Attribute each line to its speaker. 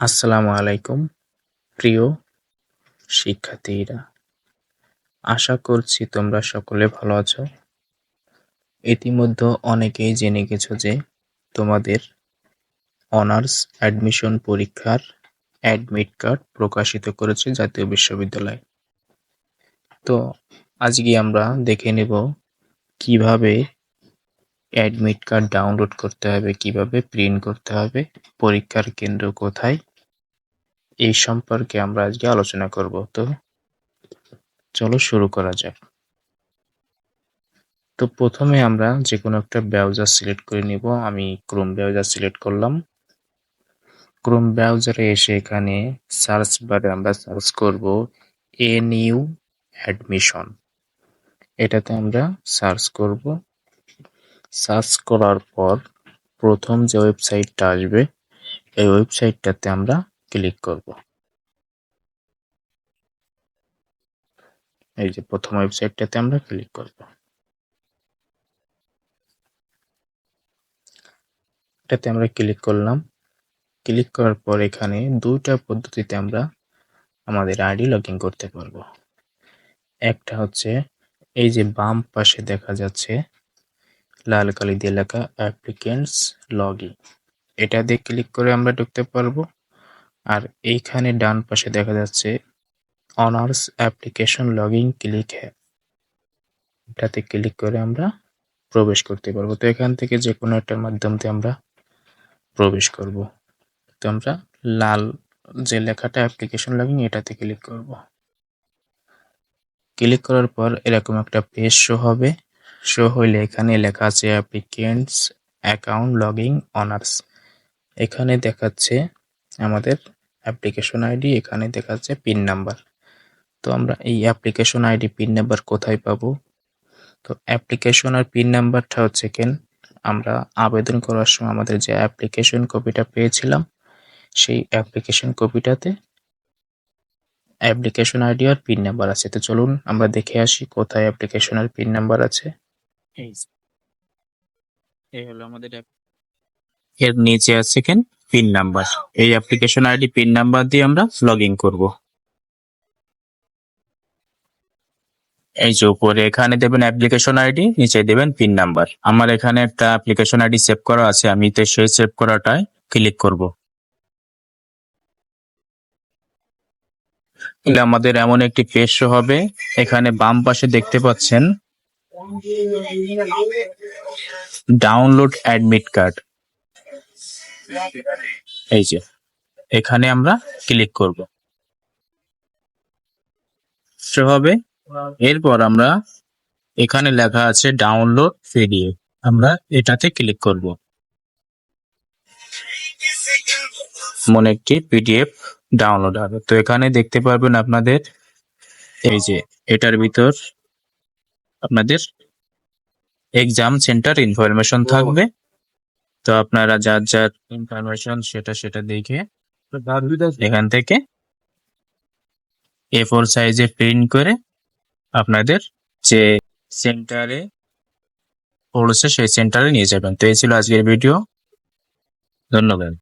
Speaker 1: আসসালামু আলাইকুম, প্রিয় শিক্ষার্থীরা। আশা করছি তোমরা সকলে ভালো আছো। ইতিমধ্যে অনেকেই জেনে গেছো যে তোমাদের অনার্স অ্যাডমিশন পরীক্ষার অ্যাডমিট কার্ড প্রকাশিত করেছে জাতীয় বিশ্ববিদ্যালয়। তো আজকে আমরা দেখে নেব কীভাবে অ্যাডমিট কার্ড ডাউনলোড করতে হবে, কীভাবে প্রিন্ট করতে হবে, পরীক্ষার কেন্দ্র কোথায় এই সম্পর্কে আমরা আজকে আলোচনা করব। তো চলো শুরু করা যাক। তো প্রথমে আমরা যে কোনো একটা ব্রাউজার সিলেক্ট করে নিব। আমি ক্রোম ব্রাউজার সিলেক্ট করলাম। ক্রোম ব্রাউজারে এসে এখানে সার্চ বারে আমরা সার্চ করব এন ইউ অ্যাডমিশন এটাতে আমরা সার্চ করব। সার্চ করার পর প্রথম যে ওয়েবসাইটটা আসবে, এই ওয়েবসাইটটাতে আমরা ক্লিক করব। এই যে প্রথম ওয়েবসাইটটাতে আমরা ক্লিক করব। এটাতে আমরা ক্লিক করলাম। ক্লিক করার পর এখানে দুইটা পদ্ধতিতে আমরা আমাদের আইডি লগ করতে পারব। একটা হচ্ছে এই যে বাম পাশে দেখা যাচ্ছে লাল কালি দিয়ে লেখা অ্যাপ্লিকেন্টস লগ এটা দিয়ে ক্লিক করে আমরা ঢুকতে পারব। আর এইখানে ডান পাশে দেখা যাচ্ছে অনার্স অ্যাপ্লিকেশন লগইন ক্লিক হ্যাঁ এটাতে ক্লিক করে আমরা প্রবেশ করতে পারব। তো এখান থেকে যে কোনো একটার মাধ্যমে আমরা প্রবেশ করব। তো আমরা লাল যে লেখাটা অ্যাপ্লিকেশন লগইন এটাতে ক্লিক করব। ক্লিক করার পর এরকম একটা পেজ শো হবে। শো হইলে এখানে লেখা আছে অ্যাপ্লিকেন্টস অ্যাকাউন্ট লগইন অনার্স। এখানে দেখাচ্ছে আমাদের অ্যাপ্লিকেশন আইডি এখানে দেখাচ্ছে পিন নাম্বার তো আমরা এই অ্যাপ্লিকেশন আইডি পিন নাম্বার কোথায় পাবো? তো অ্যাপ্লিকেশন আর পিন নাম্বারটা হচ্ছে কেন? আমরা আবেদন করার সময় আমাদের যে অ্যাপ্লিকেশন কপিটা পেয়েছিলাম, সেই অ্যাপ্লিকেশন কপিটাতে অ্যাপ্লিকেশন আইডি আর পিন নাম্বার আছে। তো চলুন আমরা দেখে আসি কোথায় অ্যাপ্লিকেশন আর পিন নাম্বার আছে। এই হলো আমাদের এর নিচে আছে কেন? পিন নাম্বার এই অ্যাপ্লিকেশন আইডি পিন নাম্বার দিয়ে আমরা লগ ইন করব। এই যে উপরে এখানে দেবেন অ্যাপ্লিকেশন আইডি নিচে দেবেন পিন নাম্বার আমার এখানে একটা অ্যাপ্লিকেশন আইডি সেভ করা আছে, আমি তো সেই সেভ করাটায় ক্লিক করব। আমাদের এমন একটি পেজ হবে, এখানে বাম পাশে দেখতে পাচ্ছেন ডাউনলোড অ্যাডমিট কার্ড এই যে, এখানে আমরা ক্লিক করব। হবে? এরপর আমরা এখানে লেখা আছে ডাউনলোড পিডিএফ আমরা এটাতে ক্লিক করব। মনে একটি পিডিএফ ডাউনলোড হবে। তো এখানে দেখতে পারবেন আপনাদের এই যে, এটার ভিতর আপনাদের এক্সাম সেন্টার ইনফরমেশন থাকবে। তো আপনারা যার যার ইনফরমেশন সেটা সেটা দেখে এখান থেকে এ ফোর সাইজে প্রিন্ট করে আপনাদের যে সেন্টারে পড়েছে, সেই সেন্টারে নিয়ে যাবেন। তো এই ছিল আজকের ভিডিও ধন্যবাদ।